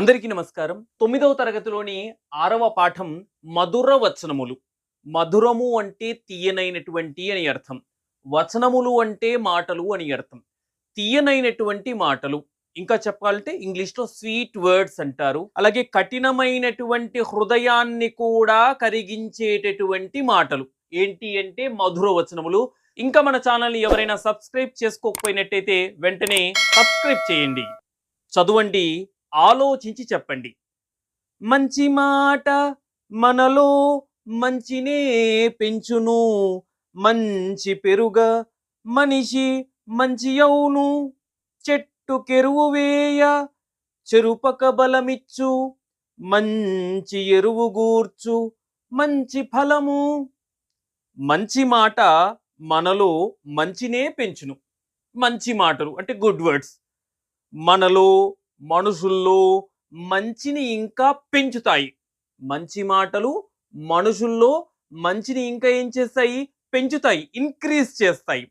అందరికీ నమస్కారం. తొమ్మిదవ తరగతిలోని ఆరవ పాఠం మధుర వచనములు. మధురము అంటే తీయనైనటువంటి అని అర్థం. వచనములు అంటే మాటలు అని అర్థం. తీయనైనటువంటి మాటలు. ఇంకా చెప్పాలంటే ఇంగ్లీష్లో స్వీట్ వర్డ్స్ అంటారు. అలాగే కఠినమైనటువంటి హృదయాన్ని కూడా కరిగించేటటువంటి మాటలు. ఏంటి అంటే మధుర వచనములు. ఇంకా మన ఛానల్ని ఎవరైనా సబ్స్క్రైబ్ చేసుకోకపోయినట్టయితే వెంటనే సబ్స్క్రైబ్ చేయండి. చదవండి. ఆలోచించి చెప్పండి. మంచి మాట మనలో మంచినే పెంచును. మంచి పెరుగ మనిషి మంచి అవును. చెట్టు కెరువు వేయ చెరుపక బలమిచ్చు. మంచి ఎరువు గూర్చు మంచి ఫలము. మంచి మాట మనలో మంచినే పెంచును. మంచి మాటలు అంటే గుడ్ వర్డ్స్. మనలో మనుషుల్లో మంచిని ఇంకా పెంచుతాయి. మంచి మాటలు మనుషుల్లో మంచిని ఇంకా ఏం చేస్తాయి? పెంచుతాయి ఇంక్రీజ్ చేస్తాయి.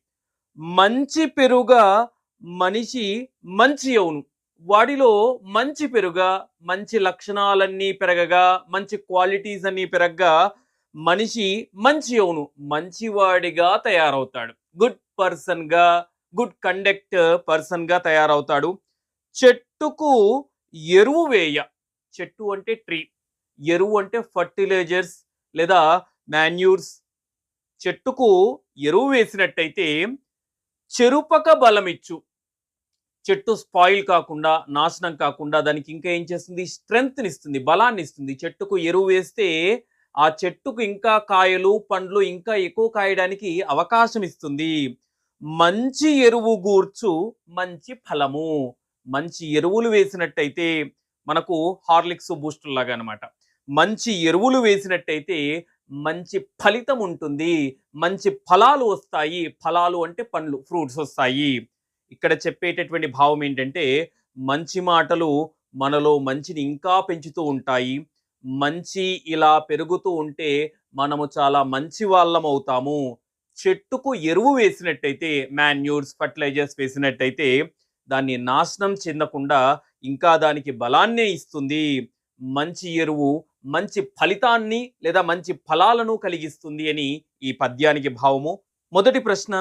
మంచి పెరుగా మనిషి మంచి అవును. వాడిలో మంచి పెరుగా మంచి లక్షణాలన్నీ పెరగగా మంచి క్వాలిటీస్ అన్నీ పెరగగా మనిషి మంచి అవును. మంచివాడిగా తయారవుతాడు. గుడ్ పర్సన్గా గుడ్ కండక్ట్ పర్సన్గా తయారవుతాడు. చెట్టుకు ఎరువు వేయ. చెట్టు అంటే ట్రీ. ఎరువు అంటే ఫర్టిలైజర్స్ లేదా మాన్యూర్స్. చెట్టుకు ఎరువు వేసినట్టయితే చెరుపక బలమిచ్చు. చెట్టు స్పాయిల్ కాకుండా నాశనం కాకుండా దానికి ఇంకా ఏం చేస్తుంది? స్ట్రెంగ్త్ని ఇస్తుంది బలాన్ని ఇస్తుంది. చెట్టుకు ఎరువు వేస్తే ఆ చెట్టుకు ఇంకా కాయలు పండ్లు ఇంకా ఎక్కువ కాయడానికి అవకాశం ఇస్తుంది. మంచి ఎరువు గూర్చు మంచి ఫలము. మంచి ఎరువులు వేసినట్టయితే మనకు హార్లిక్స్ బూస్టర్ లాగా అనమాట మంచి ఎరువులు వేసినట్టయితే మంచి ఫలితం ఉంటుంది. మంచి ఫలాలు వస్తాయి. ఫలాలు అంటే పండ్లు ఫ్రూట్స్ వస్తాయి. ఇక్కడ చెప్పేటటువంటి భావం ఏంటంటే మంచి మాటలు మనలో మంచిని ఇంకా పెంచుతూ ఉంటాయి. మంచి ఇలా పెరుగుతూ ఉంటే మనము చాలా మంచి వాళ్ళం అవుతాము. చెట్టుకు ఎరువు వేసినట్టయితే మాన్యూర్స్ ఫర్టిలైజర్స్ వేసినట్టయితే దాన్ని నాశనం చెందకుండా ఇంకా దానికి బలాన్నే ఇస్తుంది. మంచి ఎరువు మంచి ఫలితాన్ని లేదా మంచి ఫలాలను కలిగిస్తుంది అని ఈ పద్యానికి భావము. మొదటి ప్రశ్న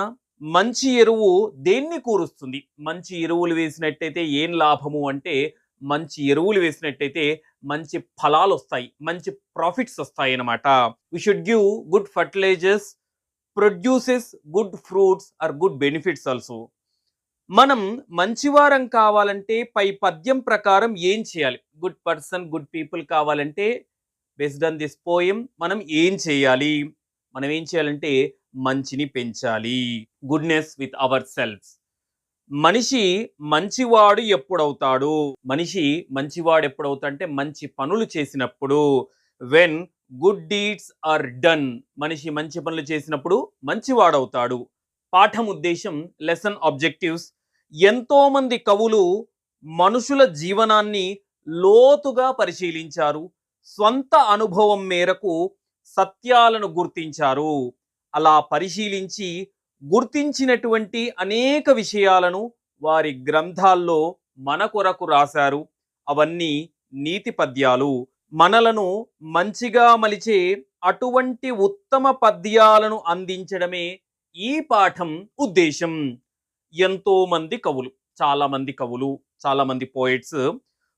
మంచి ఎరువు దేన్ని కూరుస్తుంది? మంచి ఎరువులు వేసినట్టయితే ఏం లాభము అంటే మంచి ఎరువులు వేసినట్టయితే మంచి ఫలాలు వస్తాయి మంచి ప్రాఫిట్స్ వస్తాయి అన్నమాట. We should give good fertilisers produces good fruits are good benefits also మనం మంచివారం కావాలంటే పై పద్యం ప్రకారం ఏం చేయాలి? గుడ్ పర్సన్ గుడ్ పీపుల్ కావాలంటే బేస్డ్ ఆన్ దిస్ పోయం మనం ఏం చేయాలి? మనం ఏం చేయాలంటే మంచిని పెంచాలి. గుడ్నెస్ విత్ అవర్ సెల్ఫ్స్ మనిషి మంచివాడు ఎప్పుడవుతాడు? మనిషి మంచివాడు ఎప్పుడవుతాడు అంటే మంచి పనులు చేసినప్పుడు. When good deeds are done మనిషి మంచి పనులు చేసినప్పుడు మంచివాడవుతాడు. పాఠం ఉద్దేశం లెసన్ ఆబ్జెక్టివ్స్ ఎంతోమంది కవులు మనుషుల జీవనాన్ని లోతుగా పరిశీలించారు స్వంత అనుభవం మేరకు సత్యాలను గుర్తించారు. అలా పరిశీలించి గుర్తించినటువంటి అనేక విషయాలను వారి గ్రంథాల్లో మన కొరకు రాశారు. అవన్నీ నీతి పద్యాలు. మనలను మంచిగా మలిచే అటువంటి ఉత్తమ పద్యాలను అందించడమే ఈ పాఠం ఉద్దేశం. ఎంతో మంది కవులు చాలామంది కవులు చాలామంది పోయిట్స్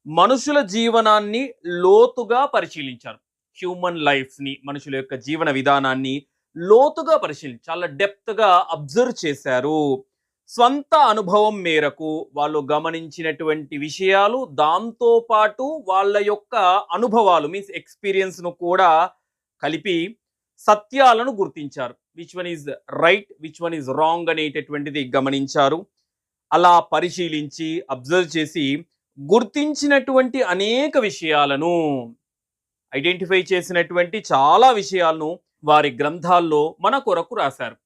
మనుషుల జీవనాన్ని లోతుగా పరిశీలించారు. హ్యూమన్ లైఫ్ని మనుషుల యొక్క జీవన విధానాన్ని లోతుగా పరిశీలించి చాలా డెప్త్గా అబ్జర్వ్ చేశారు. స్వంత అనుభవం మేరకు వాళ్ళు గమనించినటువంటి విషయాలు దాంతో పాటు వాళ్ళ యొక్క అనుభవాలు మీన్స్ ఎక్స్పీరియన్స్ను కూడా కలిపి సత్యాలను గుర్తించారు. Which one is right which one is wrong అనేటటువంటిది గమనించారు. అలా పరిశీలించి అబ్జర్వ్ చేసి గుర్తించినటువంటి అనేక విషయాలను ఐడెంటిఫై చేసినటువంటి చాలా విషయాలను వారి గ్రంథాల్లో మన కొరకు రాశారు.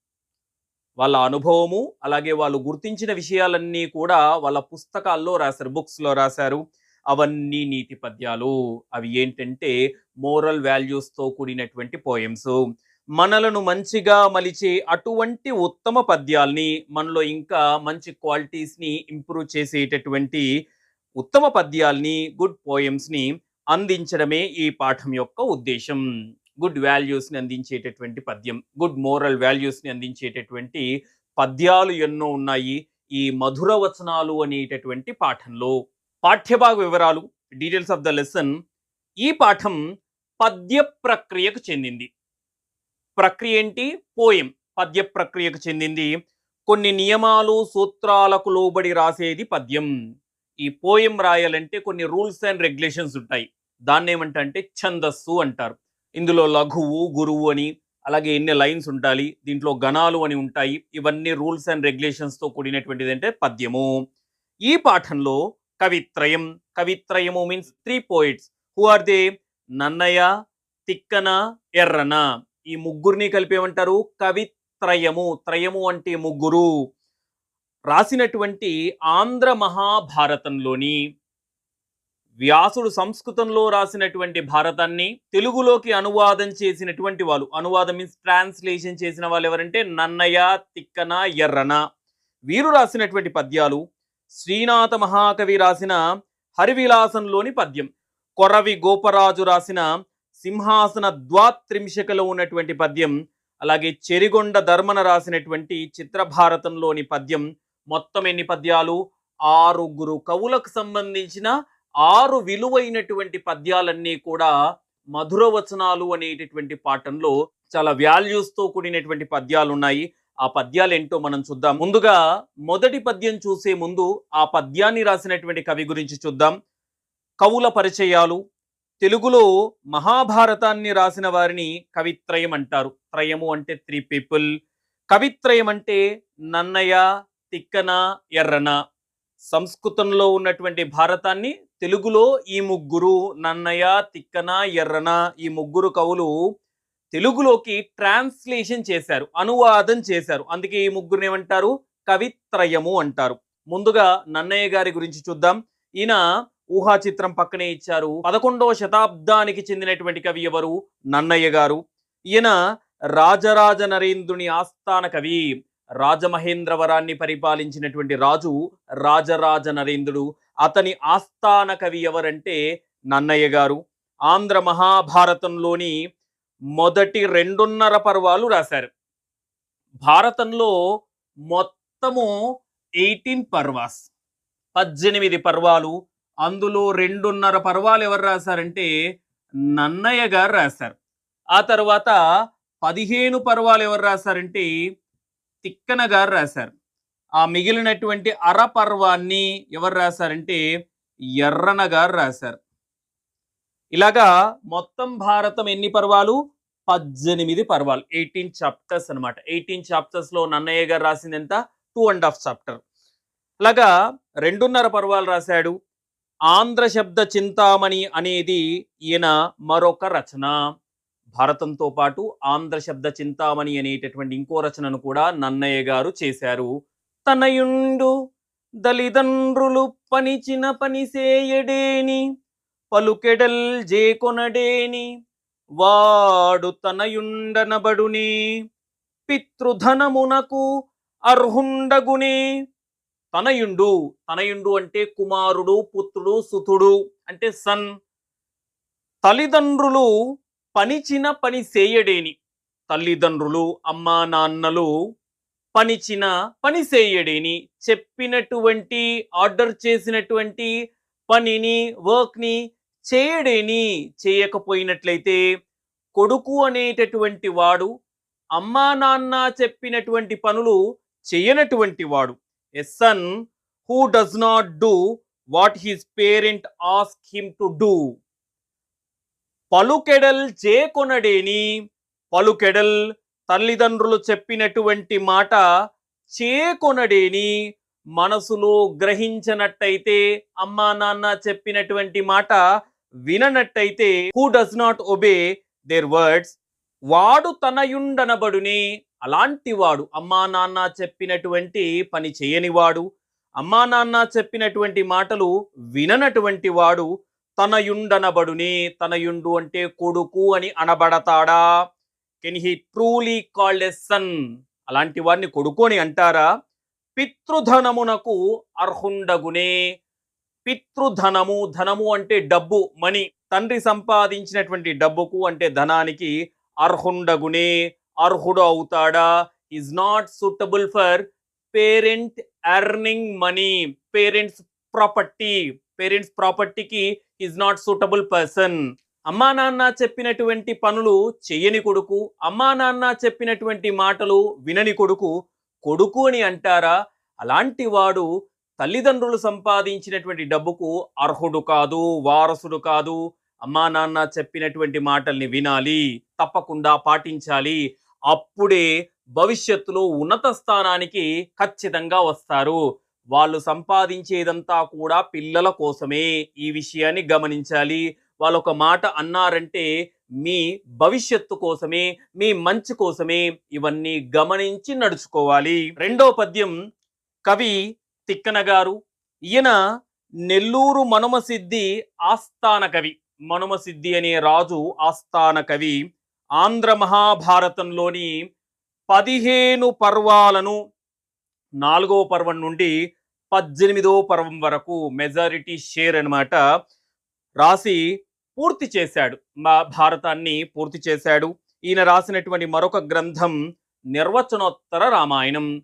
వాళ్ళ అనుభవము అలాగే వాళ్ళు గుర్తించిన విషయాలన్నీ కూడా వాళ్ళ పుస్తకాల్లో రాశారు బుక్స్లో రాశారు. అవన్నీ నీతి పద్యాలు. అవి ఏంటంటే మోరల్ వాల్యూస్తో కూడినటువంటి పోయమ్స్ మనలను మంచిగా మలిచే అటువంటి ఉత్తమ పద్యాల్ని మనలో ఇంకా మంచి క్వాలిటీస్ని ఇంప్రూవ్ చేసేటటువంటి ఉత్తమ పద్యాల్ని గుడ్ పోయమ్స్ని అందించడమే ఈ పాఠం యొక్క ఉద్దేశం. గుడ్ వాల్యూస్ని అందించేటటువంటి పద్యం గుడ్ మోరల్ వాల్యూస్ని అందించేటటువంటి పద్యాలు ఎన్నో ఉన్నాయి ఈ మధుర వచనాలు అనేటటువంటి పాఠంలో. పాఠ్యభాగ వివరాలు డీటెయిల్స్ ఆఫ్ ద లెసన్ ఈ పాఠం పద్య ప్రక్రియకు చెందింది. ప్రక్రియ ఏంటి? పోయం. పద్య ప్రక్రియకు చెందింది. కొన్ని నియమాలు సూత్రాలకు లోబడి రాసేది పద్యం. ఈ పోయం రాయాలంటే కొన్ని రూల్స్ అండ్ రెగ్యులేషన్స్ ఉంటాయి. దాన్ని ఏమంటే ఛందస్సు అంటారు. ఇందులో లఘువు గురువు అని అలాగే ఎన్ని లైన్స్ ఉండాలి దీంట్లో గణాలు అని ఉంటాయి. ఇవన్నీ రూల్స్ అండ్ రెగ్యులేషన్స్తో కూడినటువంటిది అంటే పద్యము. ఈ పాఠంలో కవిత్రయం. కవిత్రయము means three poets. Who are they? Nannaya Tikkana Errana. ఈ ముగ్గురిని కలిపేమంటారు కవిత్రయము త్రయము. అంటే ముగ్గురు. రాసినటువంటి ఆంధ్ర మహాభారతంలోని వ్యాసుడు సంస్కృతంలో రాసినటువంటి భారతాన్ని తెలుగులోకి అనువాదం చేసినటువంటి వాళ్ళు. అనువాదం మీన్స్ ట్రాన్స్లేషన్ చేసిన వాళ్ళు ఎవరంటే? నన్నయ తిక్కన ఎర్రన. వీరు రాసినటువంటి పద్యాలు శ్రీనాథ మహాకవి రాసిన హరివిలాసంలోని పద్యం. కొరవి గోపరాజు రాసిన సింహాసన ద్వాత్రింశకలో ఉన్నటువంటి పద్యం అలాగే చెరిగొండ ధర్మన రాసినటువంటి చిత్రభారతంలోని పద్యం మొత్తం ఎన్ని పద్యాలు? ఆరుగురు కవులకు సంబంధించిన ఆరు విలువైనటువంటి పద్యాలన్నీ కూడా మధుర వచనాలు అనేటటువంటి పాఠంలో చాలా వాల్యూస్తో కూడినటువంటి పద్యాలు ఉన్నాయి ఆ పద్యాలు ఏంటో మనం చూద్దాం. ముందుగా మొదటి పద్యం చూసే ముందు ఆ పద్యాన్ని రాసినటువంటి కవి గురించి చూద్దాం. కవుల పరిచయాలు తెలుగులో మహాభారతాన్ని రాసిన వారిని కవిత్రయం అంటారు. త్రయము అంటే త్రీ పీపుల్ కవిత్రయం అంటే నన్నయ్య తిక్కన ఎర్రన. సంస్కృతంలో ఉన్నటువంటి భారతాన్ని తెలుగులో ఈ ముగ్గురు నన్నయ తిక్కన ఎర్రన ఈ ముగ్గురు కవులు తెలుగులోకి ట్రాన్స్లేషన్ చేశారు అనువాదం చేశారు. అందుకే ఈ ముగ్గురు ఏమంటారు? కవిత్రయము అంటారు. ముందుగా నన్నయ్య గారి గురించి చూద్దాం. ఈయన ఊహా చిత్రం పక్కనే ఇచ్చారు. పదకొండవ శతాబ్దానికి చెందినటువంటి కవి ఎవరు? నన్నయ్య గారు. ఈయన రాజరాజ నరేంద్రుని ఆస్థాన కవి. రాజమహేంద్రవరాన్ని పరిపాలించినటువంటి రాజు రాజరాజ నరేంద్రుడు. అతని ఆస్థాన కవి ఎవరంటే నన్నయ్య గారు. ఆంధ్ర మహాభారతంలోని మొదటి రెండున్నర పర్వాలు రాశారు. భారతంలో మొత్తము ఎయిటీన్ పర్వాస్. పద్దెనిమిది పర్వాలు అందులో రెండున్నర పర్వాలు ఎవరు రాశారంటే నన్నయ్య గారు రాశారు. ఆ తర్వాత పదిహేను పర్వాలు ఎవరు రాశారంటే తిక్కన గారు రాశారు. ఆ మిగిలినటువంటి అర పర్వాన్ని ఎవరు రాశారంటే ఎర్రన గారు రాశారు. ఇలాగా మొత్తం భారతం ఎన్ని పర్వాలు? పద్దెనిమిది పర్వాలు. ఎయిటీన్ చాప్టర్స్ అన్నమాట. ఎయిటీన్ చాప్టర్స్లో నన్నయ్య గారు రాసింది ఎంత? Two and half chapter. అలాగా రెండున్నర పర్వాలు రాశాడు. ఆంధ్ర శబ్ద చింతామణి అనేది ఈయన మరొక రచన. భారతంతో పాటు ఆంధ్ర శబ్ద చింతామణి అనేటటువంటి ఇంకో రచనను కూడా నన్నయ్య గారు చేశారు. తనయుండు దళిదండ్రులు పనిచిన పనిసేయడేని పలుకెడల్ జేకొనడేని వాడు తనయుండనబడునే పితృధనమునకు అర్హుండగునే తనయుండు. తనయుండు అంటే కుమారుడు పుత్రుడు సుతుడు అంటే సన్. తల్లిదండ్రులు పనిచిన పని చేయడేని తల్లిదండ్రులు అమ్మా నాన్నలు పనిచిన పని చేయడేని చెప్పినటువంటి ఆర్డర్ చేసినటువంటి పనిని వర్క్ని చేయడేని. చేయకపోయినట్లయితే కొడుకు అనేటటువంటి వాడు అమ్మా నాన్న చెప్పినటువంటి పనులు చేయనటువంటి వాడు. A son who does not do what his parent ask him to do పలుకెడల్ చేకొనడేని పలుకెడల్ తల్లిదండ్రులు చెప్పినటువంటి మాట చేకొనడేని మనసులో గ్రహించనట్టయితే అమ్మా నాన్న చెప్పినటువంటి మాట విననట్టయితే who does not obey their words వాడు తనయుండనబడుని అలాంటి వాడు అమ్మా నాన్న చెప్పినటువంటి పని చేయనివాడు అమ్మా నాన్న చెప్పినటువంటి మాటలు విననటువంటి వాడు తనయుండనబడుని తనయుండు అంటే కొడుకు అని అనబడతాడా? Can he truly called a son? అలాంటి వాడిని కొడుకు అని అంటారా? పితృధనమునకు అర్హుండగునే. పితృధనము ధనము అంటే డబ్బు మనీ. తండ్రి సంపాదించినటువంటి డబ్బుకు అంటే ధనానికి అర్హుండగునే. అర్హుడు అవుతాడా is not suitable for parent earning money parents property parents ప్రాపర్టీకి ఈజ్ నాట్ సూటబుల్ పర్సన్ అమ్మా నాన్న చెప్పినటువంటి పనులు చెయ్యని కొడుకు అమ్మా నాన్న చెప్పినటువంటి మాటలు వినని కొడుకు కొడుకు అని అంటారా? అలాంటి వాడు తల్లిదండ్రులు సంపాదించినటువంటి డబ్బుకు అర్హుడు కాదు వారసుడు కాదు. అమ్మా నాన్న చెప్పినటువంటి మాటల్ని వినాలి తప్పకుండా పాటించాలి. అప్పుడే భవిష్యత్తులో ఉన్నత స్థానానికి ఖచ్చితంగా వస్తారు. వాళ్ళు సంపాదించేదంతా కూడా పిల్లల కోసమే ఈ విషయాన్ని గమనించాలి. వాళ్ళు ఒక మాట అన్నారంటే మీ భవిష్యత్తు కోసమే మీ మంచి కోసమే ఇవన్నీ గమనించి నడుచుకోవాలి. రెండో పద్యం కవి తిక్కన గారు. ఈయన నెల్లూరు మనుమసిద్ధి ఆస్థాన కవి. మనుమసిద్ధి అనే రాజు ఆస్థాన కవి. ఆంధ్ర మహాభారతంలోని పదిహేను పర్వాలను నాలుగో పర్వం నుండి పద్దెనిమిదో పర్వం వరకు మెజారిటీ షేర్ అన్నమాట రాసి పూర్తి చేశాడు. మా భారతాన్ని పూర్తి చేశాడు. ఈయన రాసినటువంటి మరొక గ్రంథం నిర్వచనోత్తర రామాయణం.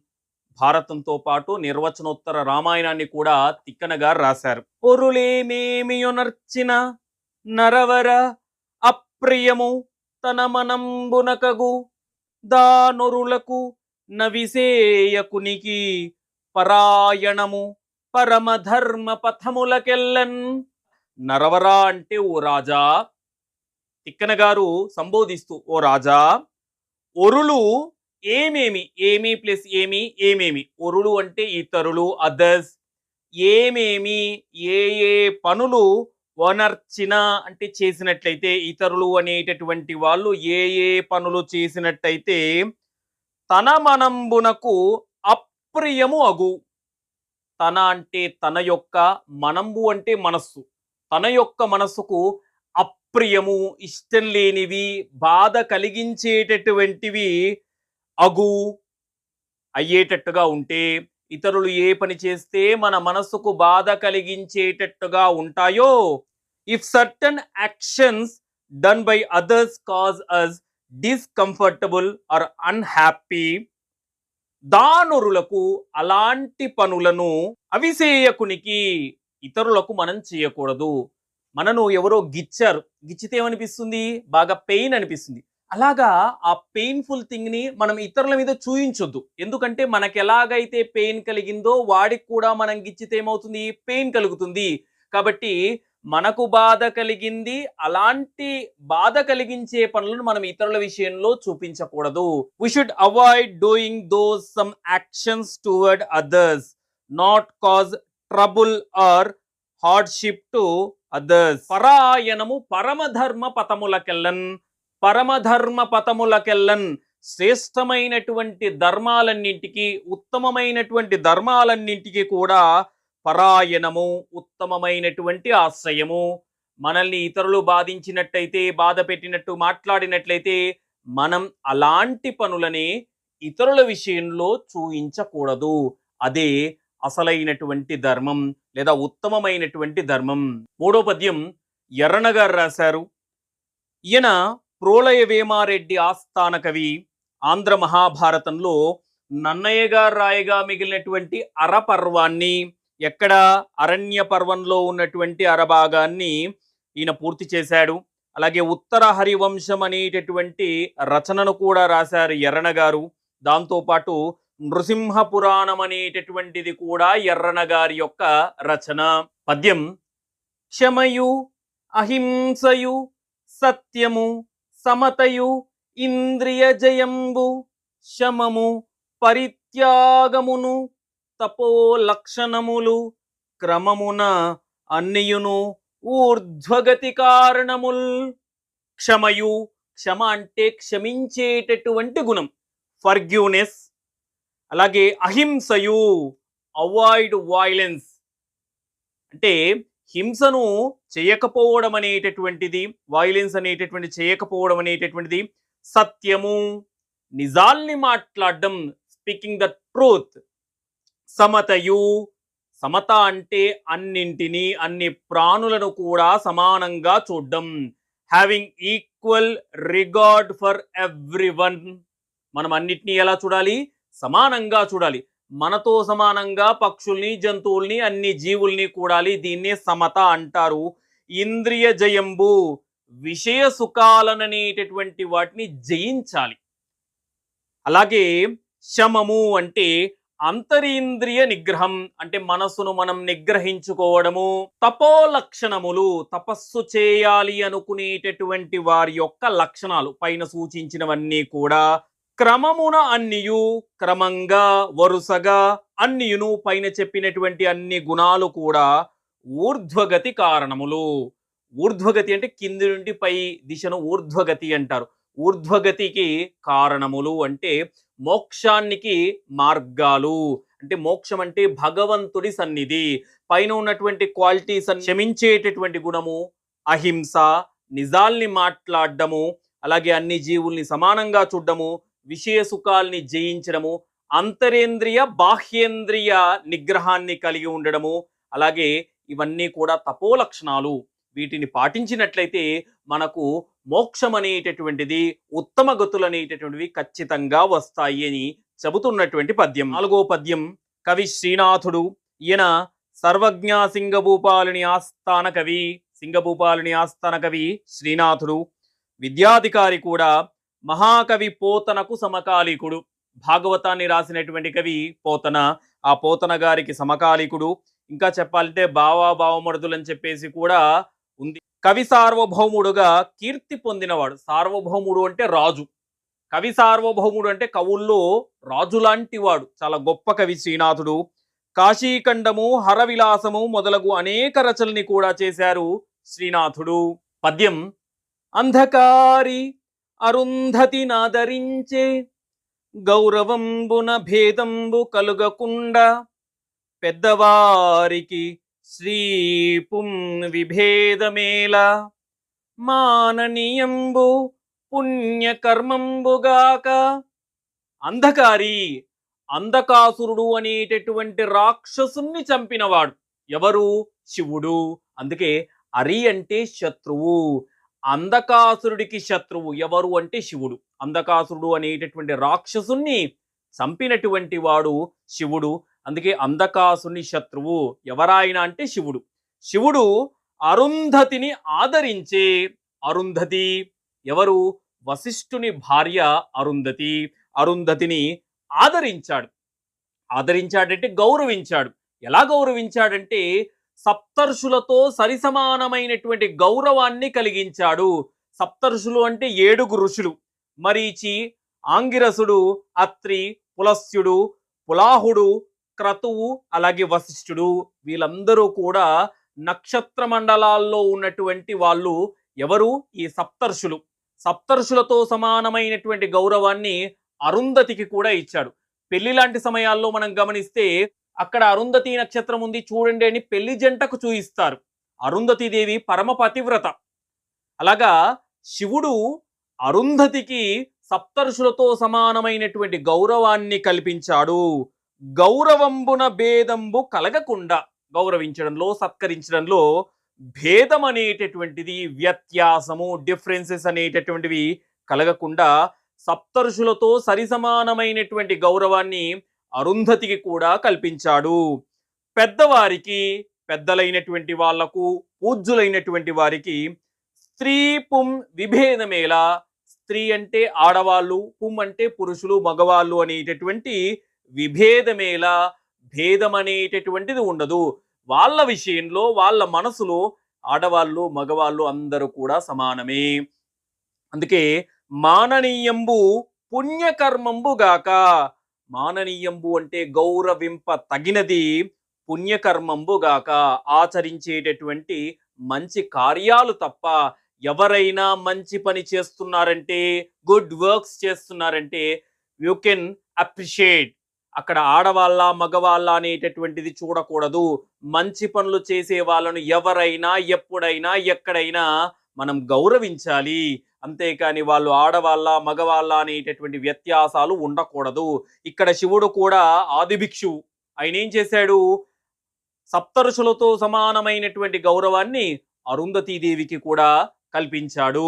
భారతంతో పాటు నిర్వచనోత్తర రామాయణాన్ని కూడా తిక్కనగా రాశారు. పొరులేమేమియునర్చిన నరవర అప్రియము తన మనంబునకగు దానొరులకు నవిసేయకునికి పరాయణము పరమధర్మ పథములకెల్లన్ నరవరా అంటే ఓ రాజా తిక్కన గారు సంబోధిస్తూ ఓ రాజా ఒరులు ఏమేమి? ఏమి ప్లస్ ఏమి? ఏమేమి? ఒరులు అంటే ఇతరులు అదర్స్ ఏమేమి? ఏ ఏ పనులు వనర్చిన అంటే చేసినట్లయితే ఇతరులు అనేటటువంటి వాళ్ళు ఏ ఏ పనులు చేసినట్టయితే తన మనంబునకు అప్రియము అగు. తన అంటే తన యొక్క మనంబు అంటే మనస్సు. తన యొక్క మనస్సుకు అప్రియము ఇష్టం లేనివి బాధ కలిగించేటటువంటివి అగు. అయ్యేటట్టుగా ఉంటే ఇతరులు ఏ పని చేస్తే మన మనసుకు బాధ కలిగించేటట్టుగా ఉంటాయో if certain actions done by others cause us discomfortable or unhappy దానురులకు అలాంటి పనులను అవిసేయకునికి ఇతరులకు మనం చేయకూడదు. మనను ఎవరో గిచ్చారు. గిచ్చితే ఏమనిపిస్తుంది? బాగా పెయిన్ అనిపిస్తుంది. అలాగా ఆ పెయిన్ఫుల్ థింగ్ని మనం ఇతరుల మీద చూయించొద్దు. ఎందుకంటే మనకి ఎలాగైతే పెయిన్ కలిగిందో వాడికి కూడా మనం గిచ్చితే ఏమవుతుంది? పెయిన్ కలుగుతుంది. కాబట్టి మనకు బాధ కలిగింది అలాంటి బాధ కలిగించే పనులను మనం ఇతరుల విషయంలో చూపించకూడదు. We should avoid doing those some actions toward others not cause trouble or hardship to others పరాయణము పరమధర్మ పతములకెళ్ళన్ పరమధర్మ పతములకెళ్ళన్ శ్రేష్టమైనటువంటి ధర్మాలన్నింటికి ఉత్తమమైనటువంటి ధర్మాలన్నింటికి కూడా పరాయణము ఉత్తమమైనటువంటి ఆశ్రయము. మనల్ని ఇతరులు బాధించినట్టయితే బాధ పెట్టినట్టు మాట్లాడినట్లయితే మనం అలాంటి పనులనే ఇతరుల విషయంలో చూయించకూడదు. అదే అసలైనటువంటి ధర్మం లేదా ఉత్తమమైనటువంటి ధర్మం. మూడో పద్యం ఎర్రన గారు రాశారు. ఈయన ప్రోలయ వేమారెడ్డి ఆస్థాన కవి ఆంధ్ర మహాభారతంలో నన్నయ్య గారు రాయగా మిగిలినటువంటి అరపర్వాన్ని ఎక్కడ అరణ్య పర్వంలో ఉన్నటువంటి అరభాగాన్ని ఈయన పూర్తి చేశాడు. అలాగే ఉత్తర హరివంశం అనేటటువంటి రచనను కూడా రాశారు ఎర్రన గారు. దాంతోపాటు నృసింహ పురాణం అనేటటువంటిది కూడా ఎర్రన గారి యొక్క రచన. పద్యం క్షమయు అహింసయు సత్యము సమతయు ఇంద్రియ జయంబు శమము పరిత్యాగమును తపో లక్షణములు క్రమమున అన్నియును ఊర్ధ్వగతి కారణముల్. క్షమయు క్షమ అంటే క్షమించేటటువంటి గుణం. ఫర్గ్యూనెస్ అలాగే అహింసయు అవాయిడ్ వాయిలెన్స్ అంటే హింసను చేయకపోవడం అనేటటువంటిది వైలెన్స్ అనేటటువంటి చేయకపోవడం అనేటటువంటిది సత్యము నిజాల్ని మాట్లాడడం స్పీకింగ్ ద ట్రూత్. సమతయు. సమత అంటే అన్నింటినీ అన్ని ప్రాణులను కూడా సమానంగా చూడడం. Having equal regard for every మనం అన్నిటినీ ఎలా చూడాలి? సమానంగా చూడాలి. మనతో సమానంగా పక్షుల్ని జంతువుల్ని అన్ని జీవుల్ని కూడాలి దీన్నే సమత అంటారు. ఇంద్రియ జయంబు విషయ సుఖాలననేటటువంటి వాటిని జయించాలి. అలాగే శమము అంటే అంతరీంద్రియ నిగ్రహం అంటే మనసును మనం నిగ్రహించుకోవడము తపో లక్షణములు తపస్సు చేయాలి అనుకునేటటువంటి వారి యొక్క లక్షణాలు పైన సూచించినవన్నీ కూడా క్రమమున అన్నియు క్రమంగా వరుసగా అన్నియును పైన చెప్పినటువంటి అన్ని గుణాలు కూడా ఊర్ధ్వగతి కారణములు. ఊర్ధ్వగతి అంటే కింది నుండి పై దిశను ఊర్ధ్వగతి అంటారు. ఊర్ధ్వగతికి కారణములు అంటే మోక్షానికి మార్గాలు. అంటే మోక్షం అంటే భగవంతుడి సన్నిధి. పైన ఉన్నటువంటి క్వాలిటీస్ క్షమించేటటువంటి గుణము అహింస నిజాల్ని మాట్లాడడము అలాగే అన్ని జీవుల్ని సమానంగా చూడడము విషయ సుఖాల్ని జయించడము అంతరేంద్రియ బాహ్యేంద్రియ నిగ్రహాన్ని కలిగి ఉండడము అలాగే ఇవన్నీ కూడా తపో లక్షణాలు వీటిని పాటించినట్లయితే మనకు మోక్షం అనేటటువంటిది ఉత్తమ గతులు అనేటటువంటివి ఖచ్చితంగా వస్తాయి అని చెబుతున్నటువంటి పద్యం. నాలుగో పద్యం కవి శ్రీనాథుడు. ఈయన సర్వజ్ఞ సింగభూపాలుని ఆస్థాన కవి సింగభూపాలుని ఆస్థాన కవి శ్రీనాథుడు. విద్యాధికారి కూడా మహాకవి పోతనకు సమకాలీకుడు. భాగవతాన్ని రాసినటువంటి కవి పోతన. ఆ పోతన గారికి సమకాలీకుడు. ఇంకా చెప్పాలంటే బావా బావమరుదులు అని చెప్పేసి కూడా ఉంది. కవి సార్వభౌముడుగా కీర్తి పొందినవాడు. సార్వభౌముడు అంటే రాజు. కవి సార్వభౌముడు అంటే కవుల్లో రాజు లాంటివాడు చాలా గొప్ప కవి శ్రీనాథుడు. కాశీఖండము హరవిలాసము మొదలగు అనేక రచనల్ని కూడా చేశారు శ్రీనాథుడు. పద్యం అంధకారి అరుంధతి నాదరించే గౌరవంబున భేదంబు కలుగకుండా పెద్దవారికి శ్రీ పుం విభేదమేల మాననీయంబు పుణ్యకర్మంబుగాక. అంధకారి అంధకాసురుడు అనేటటువంటి రాక్షసుణ్ణి చంపినవాడు ఎవరు? శివుడు. అందుకే అరి అంటే శత్రువు అంధకాసురుడికి శత్రువు ఎవరు అంటే శివుడు. అంధకాసురుడు అనేటటువంటి రాక్షసుణ్ణి చంపినటువంటి వాడు శివుడు. అందుకే అంధకాసుని శత్రువు ఎవరాయన అంటే శివుడు. శివుడు అరుంధతిని ఆదరించే అరుంధతి ఎవరు? వశిష్ఠుని భార్య అరుంధతి. అరుంధతిని ఆదరించాడు. ఆదరించాడంటే గౌరవించాడు. ఎలా గౌరవించాడంటే సప్తర్షులతో సరిసమానమైనటువంటి గౌరవాన్ని కలిగించాడు. సప్తర్షులు అంటే ఏడుగు ఋషులు. మరీచి ఆంగిరసుడు అత్రి పులస్యుడు పులాహుడు క్రతువు అలాగే వశిష్ఠుడు వీళ్ళందరూ కూడా నక్షత్ర మండలాల్లో ఉన్నటువంటి వాళ్ళు ఎవరు? ఈ సప్తర్షులు. సప్తర్షులతో సమానమైనటువంటి గౌరవాన్ని అరుంధతికి కూడా ఇచ్చాడు. పెళ్ళి లాంటి సమయాల్లో మనం గమనిస్తే అక్కడ అరుంధతి నక్షత్రం ఉంది చూడండి అని పెళ్ళి జంటకు చూయిస్తారు. అరుంధతి దేవి పరమ పతివ్రత. అలాగా శివుడు అరుంధతికి సప్తర్షులతో సమానమైనటువంటి గౌరవాన్ని కల్పించాడు. గౌరవంబున భేదంబు కలగకుండా గౌరవించడంలో సత్కరించడంలో భేదం అనేటటువంటిది వ్యత్యాసము డిఫరెన్సెస్ అనేటటువంటివి కలగకుండా సప్తర్షులతో సరిసమానమైనటువంటి గౌరవాన్ని అరుంధతికి కూడా కల్పించాడు. పెద్దవారికి పెద్దలైనటువంటి వాళ్ళకు పూజ్యులైనటువంటి వారికి స్త్రీ పుం విభేదమేలా స్త్రీ అంటే ఆడవాళ్ళు పుం అంటే పురుషులు మగవాళ్ళు అనేటటువంటి విభేదమేలా భేదం అనేటటువంటిది ఉండదు. వాళ్ళ విషయంలో వాళ్ళ మనసులో ఆడవాళ్ళు మగవాళ్ళు అందరూ కూడా సమానమే. అందుకే మాననీయంబు పుణ్యకర్మంబు గాక. మాననీయంబు అంటే గౌరవింప తగినది పుణ్యకర్మంబు గాక. ఆచరించేటటువంటి మంచి కార్యాలు తప్ప ఎవరైనా మంచి పని చేస్తున్నారంటే గుడ్ వర్క్స్ చేస్తున్నారంటే యూ కెన్ అప్రిషియేట్ అక్కడ ఆడవాళ్ళ మగవాళ్ళ అనేటటువంటిది చూడకూడదు. మంచి పనులు చేసే వాళ్ళను ఎవరైనా ఎప్పుడైనా ఎక్కడైనా మనం గౌరవించాలి. అంతేకాని వాళ్ళు ఆడవాళ్ళ మగవాళ్ళ అనేటటువంటి వ్యత్యాసాలు ఉండకూడదు. ఇక్కడ శివుడు కూడా ఆదిభిక్షువు ఆయన ఏం చేశాడు? సప్తరుషులతో సమానమైనటువంటి గౌరవాన్ని అరుంధతీదేవికి కూడా కల్పించాడు.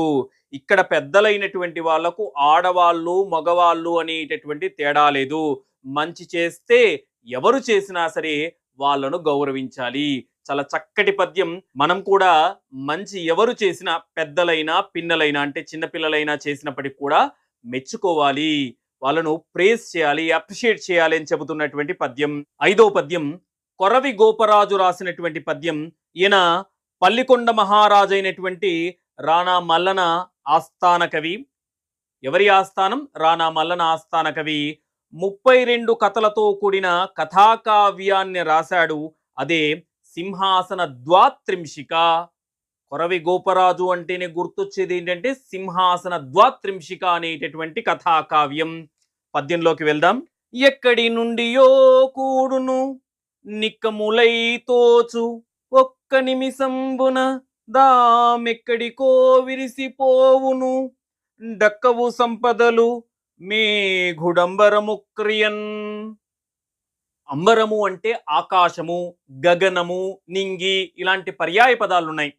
ఇక్కడ పెద్దలైనటువంటి వాళ్ళకు ఆడవాళ్ళు మగవాళ్ళు అనేటటువంటి తేడా లేదు. మంచి చేస్తే ఎవరు చేసినా సరే వాళ్ళను గౌరవించాలి. చాలా చక్కటి పద్యం. మనం కూడా మంచి ఎవరు చేసినా పెద్దలైనా పిన్నలైనా అంటే చిన్నపిల్లలైనా చేసినప్పటికి కూడా మెచ్చుకోవాలి. వాళ్ళను ప్రేస్ చేయాలి అప్రిషియేట్ చేయాలి అని చెబుతున్నటువంటి పద్యం. ఐదో పద్యం కొరవి గోపరాజు రాసినటువంటి పద్యం. ఈయన పల్లికొండ మహారాజు అయినటువంటి రాణా మల్లన ఆస్థాన కవి. ఎవరి ఆస్థానం? రాణా మల్లన ఆస్థాన కవి. ముప్పై రెండు కథలతో కూడిన కథాకావ్యాన్ని రాశాడు అదే సింహాసన ద్వాత్రింశిక. కొరవి గోపరాజు అంటేనే గుర్తొచ్చేది ఏంటంటే సింహాసన ద్వాత్రింశిక అనేటటువంటి కథాకావ్యం. పద్యంలోకి వెళ్దాం. ఎక్కడి నుండియో కూడును నిక్కములై తోచు ఒక్క నిమిషంబున దామెక్కడికో విరిసిపోవును. డక్కవు సంపదలు మేఘుడంబరము క్రియన్. అంబరము అంటే ఆకాశము గగనము నింగి ఇలాంటి పర్యాయ పదాలు ఉన్నాయి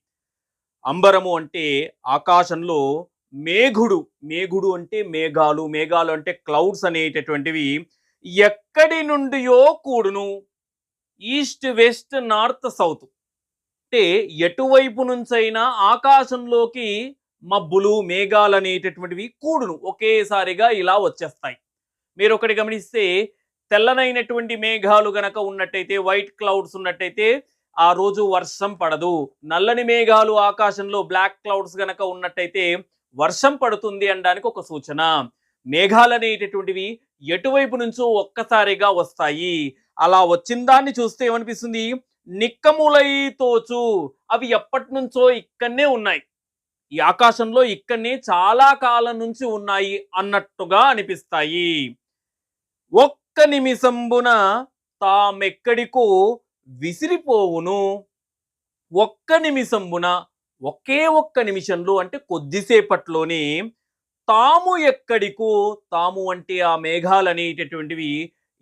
అంబరము అంటే ఆకాశంలో మేఘుడు. మేఘుడు అంటే మేఘాలు మేఘాలు అంటే క్లౌడ్స్ అనేటటువంటివి ఎక్కడి నుండియో కూడును. East west north south. అంటే ఎటువైపు నుంచైనా ఆకాశంలోకి మబ్బులు మేఘాలు అనేటటువంటివి కూడును. ఒకేసారిగా ఇలా వచ్చేస్తాయి. మీరు ఒకటి గమనిస్తే తెల్లనైనటువంటి మేఘాలు గనక ఉన్నట్టయితే వైట్ క్లౌడ్స్ ఉన్నట్టయితే ఆ రోజు వర్షం పడదు. నల్లని మేఘాలు ఆకాశంలో బ్లాక్ క్లౌడ్స్ గనక ఉన్నట్టయితే వర్షం పడుతుంది అనడానికి ఒక సూచన. మేఘాలు అనేటటువంటివి ఎటువైపు నుంచో ఒక్కసారిగా వస్తాయి. అలా వచ్చిన దాన్ని చూస్తే ఏమనిపిస్తుంది? నిక్కములై తోచు. అవి ఎప్పటి నుంచో ఇక్కడనే ఉన్నాయి. ఈ ఆకాశంలో ఇక్కడనే చాలా కాలం నుంచి ఉన్నాయి అన్నట్టుగా అనిపిస్తాయి. ఒక్క నిమిషంబున తామెక్కడికో విసిరిపోవును. ఒక్క నిమిషంబున ఒకే ఒక్క నిమిషంలో అంటే కొద్దిసేపట్లోనే తాము ఎక్కడికో తాము అంటే ఆ మేఘాలు అనేటటువంటివి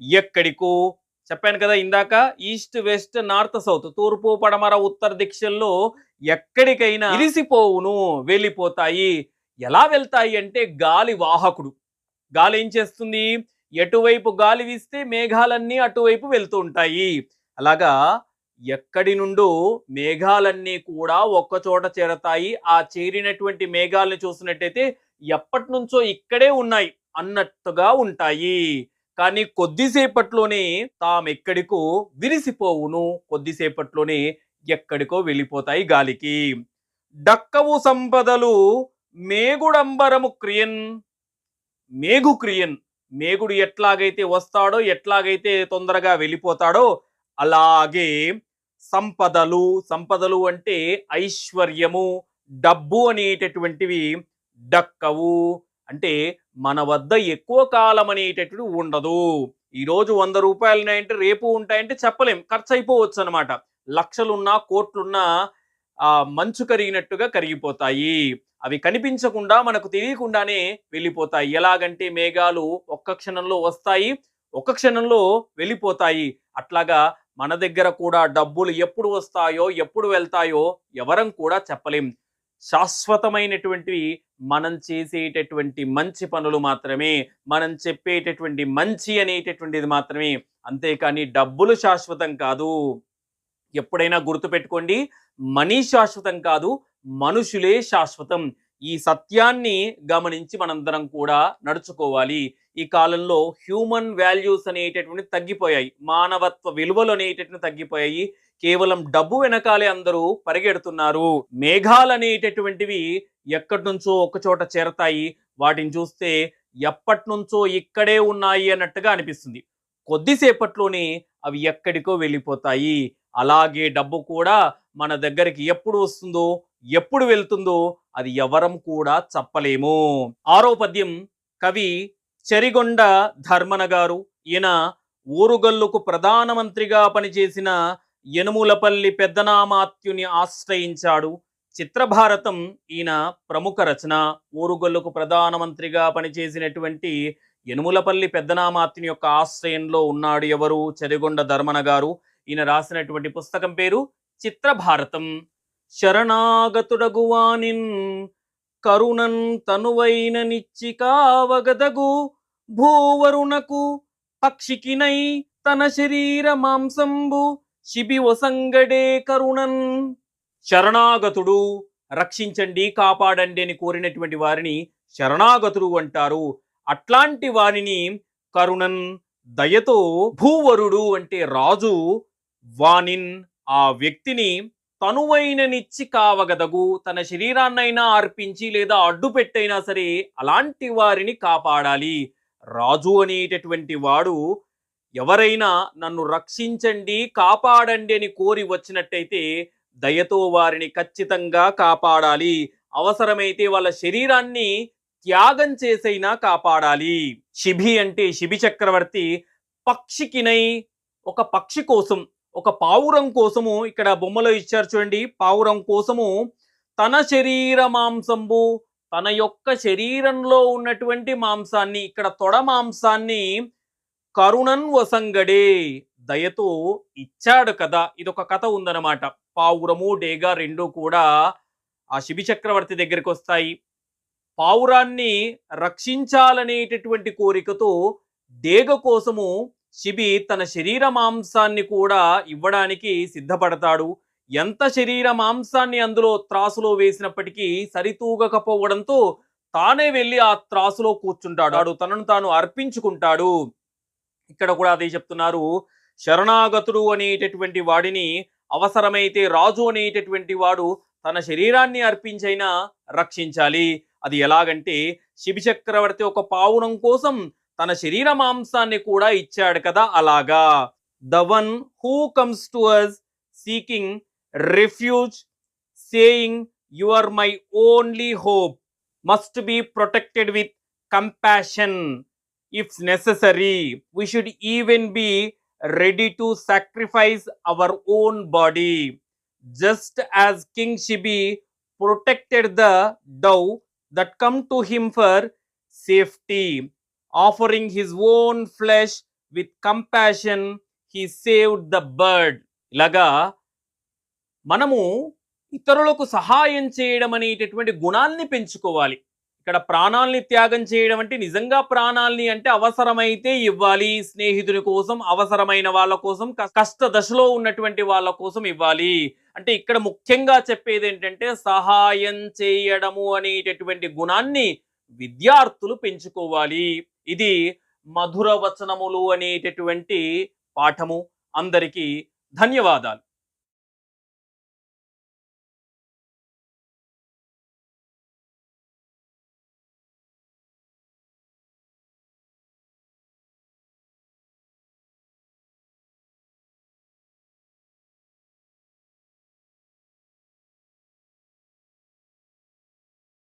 ఎక్కడికో చెప్పాను కదా ఇందాక ఈస్ట్ వెస్ట్ నార్త్ సౌత్. తూర్పు పడమర ఉత్తర దిక్షల్లో ఎక్కడికైనా ఇరిసిపోవును వెళ్ళిపోతాయి. ఎలా వెళ్తాయి అంటే గాలి వాహకుడు. గాలి ఏం చేస్తుంది? ఎటువైపు గాలి వీస్తే మేఘాలన్నీ అటువైపు వెళ్తూ ఉంటాయి. అలాగా ఎక్కడి నుండో మేఘాలన్నీ కూడా ఒక్క చోట చేరతాయి. ఆ చేరినటువంటి మేఘాలను చూసినట్టయితే ఎప్పటి నుంచో ఇక్కడే ఉన్నాయి అన్నట్టుగా ఉంటాయి. కానీ కొద్దిసేపట్లోనే తామెక్కడికో విరిసిపోవును. కొద్దిసేపట్లోనే ఎక్కడికో వెళ్ళిపోతాయి గాలికి. డక్కవు సంపదలు మేగుడంబరము క్రియన్ మేఘు క్రియన్ మేగుడు ఎట్లాగైతే వస్తాడో ఎట్లాగైతే తొందరగా వెళ్ళిపోతాడో అలాగే సంపదలు సంపదలు అంటే ఐశ్వర్యము డబ్బు అనేటటువంటివి డక్కవు. అంటే మన వద్ద ఎక్కువ కాలం అనేటటువంటి ఉండదు. ఈరోజు వంద రూపాయలు ఉన్నాయంటే రేపు ఉంటాయంటే చెప్పలేం. ఖర్చు అయిపోవచ్చు అనమాట లక్షలున్నా కోట్లున్నా ఆ మంచు కరిగినట్టుగా కరిగిపోతాయి. అవి కనిపించకుండా మనకు తెలియకుండానే వెళ్ళిపోతాయి. ఎలాగంటే మేఘాలు ఒక్క క్షణంలో వస్తాయి ఒక క్షణంలో వెళ్ళిపోతాయి. అట్లాగా మన దగ్గర కూడా డబ్బులు ఎప్పుడు వస్తాయో ఎప్పుడు వెళ్తాయో ఎవరం కూడా చెప్పలేం. శాశ్వతమైనటువంటివి మనం చేసేటటువంటి మంచి పనులు మాత్రమే మనం చెప్పేటటువంటి మంచి అనేటటువంటిది మాత్రమే. అంతేకాని డబ్బులు శాశ్వతం కాదు. ఎప్పుడైనా గుర్తుపెట్టుకోండి మనీ శాశ్వతం కాదు మనుషులే శాశ్వతం. ఈ సత్యాన్ని గమనించి మనందరం కూడా నడుచుకోవాలి. ఈ కాలంలో హ్యూమన్ వాల్యూస్ అనేటటువంటి తగ్గిపోయాయి. మానవత్వ విలువలు అనేటటువంటి తగ్గిపోయాయి. కేవలం డబ్బు వెనకాలే అందరూ పరిగెడుతున్నారు. మేఘాలు అనేటటువంటివి ఎక్కడి నుంచో ఒకచోట చేరతాయి. వాటిని చూస్తే ఎప్పటి నుంచో ఇక్కడే ఉన్నాయి అన్నట్టుగా అనిపిస్తుంది. కొద్దిసేపట్లోనే అవి ఎక్కడికో వెళ్ళిపోతాయి. అలాగే డబ్బు కూడా మన దగ్గరికి ఎప్పుడు వస్తుందో ఎప్పుడు వెళ్తుందో అది ఎవరం కూడా చెప్పలేము. ఆరో పద్యం కవి చెరిగొండ ధర్మన గారు. ఈయన ఊరుగల్లుకు ప్రధానమంత్రిగా పనిచేసిన యనుములపల్లి పెద్దనామాత్యుని ఆశ్రయించాడు. చిత్రభారతం ఈయన ప్రముఖ రచన. ఊరుగల్లుకు ప్రధానమంత్రిగా పనిచేసినటువంటి యనుములపల్లి పెద్దనామాత్యుని యొక్క ఆశ్రయంలో ఉన్నాడు ఎవరు? చెరిగొండ ధర్మన గారు. ఈయన రాసినటువంటి పుస్తకం పేరు చిత్రభారతం. శరణాగతుడగువానిన్ కరుణన్ తనువైన నిచ్చికావగదగు భూవరునకు పక్షికినై తన శరీర మాంసంబు శిబి వసంగడే కరుణన్. శరణాగతుడు రక్షించండి కాపాడండి అని కోరినటువంటి వారిని శరణాగతుడు అంటారు. అట్లాంటి వారిని కరుణన్ దయతో భూవరుడు అంటే రాజు వానిన్ ఆ వ్యక్తిని తనువైన నిచ్చి కావగదగు తన శరీరాన్నైనా అర్పించి లేదా అడ్డు పెట్టైనా సరే అలాంటి వారిని కాపాడాలి. రాజు అనేటటువంటి వాడు ఎవరైనా నన్ను రక్షించండి కాపాడండి అని కోరి వచ్చినట్టయితే దయతో వారిని ఖచ్చితంగా కాపాడాలి. అవసరమైతే వాళ్ళ శరీరాన్ని త్యాగం చేసైనా కాపాడాలి. శిబి అంటే శిబి చక్రవర్తి పక్షికినై ఒక పక్షి కోసం ఒక పావురం కోసము ఇక్కడ బొమ్మలో ఇచ్చారు చూడండి. పావురం కోసము తన శరీర మాంసంబు తన యొక్క శరీరంలో ఉన్నటువంటి మాంసాన్ని ఇక్కడ తొడ మాంసాన్ని కరుణన్ వసంగడే దయతో ఇచ్చాడు కదా. ఇదొక కథ ఉందన్నమాట. పావురము డేగా రెండు కూడా ఆ శిబి చక్రవర్తి దగ్గరికి వస్తాయి. పావురాన్ని రక్షించాలనేటటువంటి కోరికతో డేగ కోసము శిబి తన శరీర మాంసాన్ని కూడా ఇవ్వడానికి సిద్ధపడతాడు. ఎంత శరీర మాంసాన్ని అందులో త్రాసులో వేసినప్పటికీ సరితూగకపోవడంతో తానే వెళ్ళి ఆ త్రాసులో కూర్చుంటాడు. తనను తాను అర్పించుకుంటాడు. ఇక్కడ కూడా అదే చెప్తున్నారు. శరణాగతుడు అనేటటువంటి వాడిని అవసరమైతే రాజు అనేటటువంటి వాడు తన శరీరాన్ని అర్పించైనా రక్షించాలి. అది ఎలాగంటే శిబి చక్రవర్తి ఒక పావురం కోసం తన శరీర మాంసాన్ని కూడా ఇచ్చాడు కదా అలాగా. The one who comes to us seeking refuge saying you are my only hope must be protected with compassion if necessary we should even be ready to sacrifice our own body just as King Shibi protected the dove that come to him for safety, offering his own flesh with compassion he saved the bird ఇలాగా మనము ఇతరులకు సహాయం చేయడం అనేటటువంటి గుణాన్ని పెంచుకోవాలి. ఇక్కడ ప్రాణాల్ని త్యాగం చేయడం అంటే నిజంగా ప్రాణాల్ని అంటే అవసరమైతే ఇవ్వాలి. స్నేహితుని కోసం అవసరమైన వాళ్ళ కోసం కష్ట దశలో ఉన్నటువంటి వాళ్ళ కోసం ఇవ్వాలి. అంటే ఇక్కడ ముఖ్యంగా చెప్పేది ఏంటంటే సహాయం చేయడము అనేటటువంటి గుణాన్ని విద్యార్థులు పెంచుకోవాలి. ఇది మధుర వచనములు అనేటటువంటి పాఠము. అందరికీ ధన్యవాదాలు.